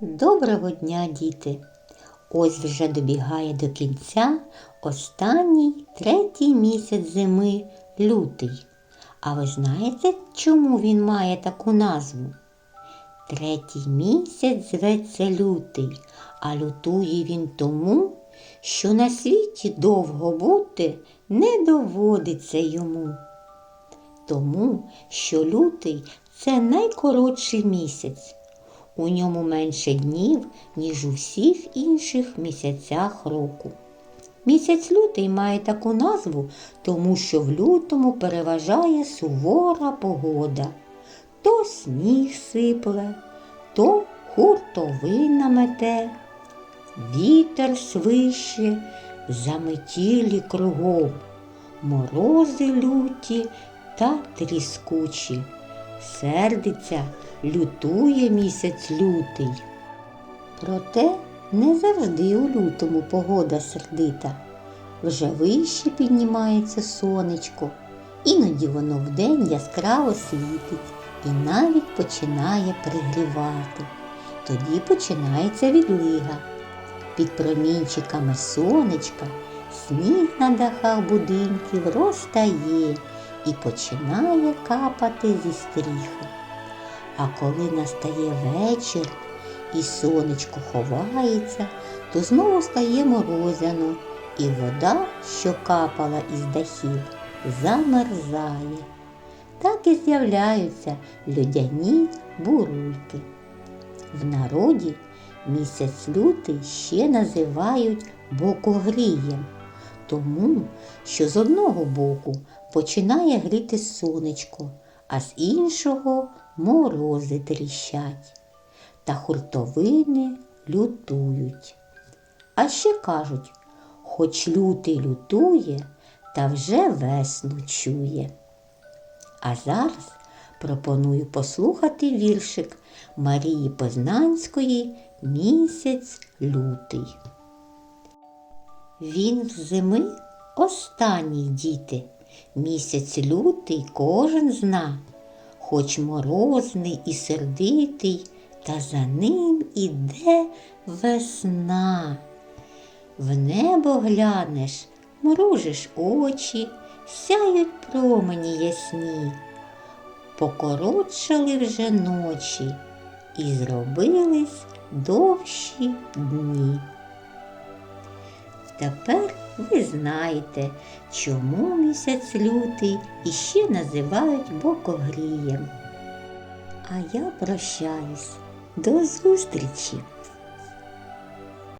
Доброго дня, діти! Ось вже добігає до кінця останній третій місяць зими лютий. А ви знаєте, чому він має таку назву? Третій місяць зветься лютий, а лютує він тому, що на світі довго бути не доводиться йому. Тому, що лютий це найкоротший місяць. У ньому менше днів, ніж у всіх інших місяцях року. Місяць лютий має таку назву, тому що в лютому переважає сувора погода. То сніг сипле, то хуртовина мете, вітер свище, заметілі кругом, морози люті та тріскучі. Сердиться, лютує місяць лютий. Проте не завжди у лютому погода сердита. Вже вище піднімається сонечко, іноді воно вдень яскраво світить і навіть починає пригрівати. Тоді починається відлига. Під промінчиками сонечка сніг на дахах будинків розтає і починає капати зі стріхи. А коли настає вечір і сонечко ховається, то знову стає морозяно, і вода, що капала із дахів, замерзає. Так і з'являються людяні бурульки. В народі місяць лютий ще називають бокогрієм, тому що з одного боку починає гріти сонечко, а з іншого морози тріщать, та хуртовини лютують. А ще кажуть, хоч лютий лютує, та вже весну чує. А зараз пропоную послухати віршик Марії Познанської Місяць лютий. Він з зими останній діти, місяць лютий кожен зна, хоч морозний і сердитий, та за ним іде весна. В небо глянеш, мружиш очі, сяють промені ясні, покоротшали вже ночі і зробились довші дні. Тепер ви знаєте, чому місяць лютий іще називають бокогрієм. А я прощаюсь. До зустрічі!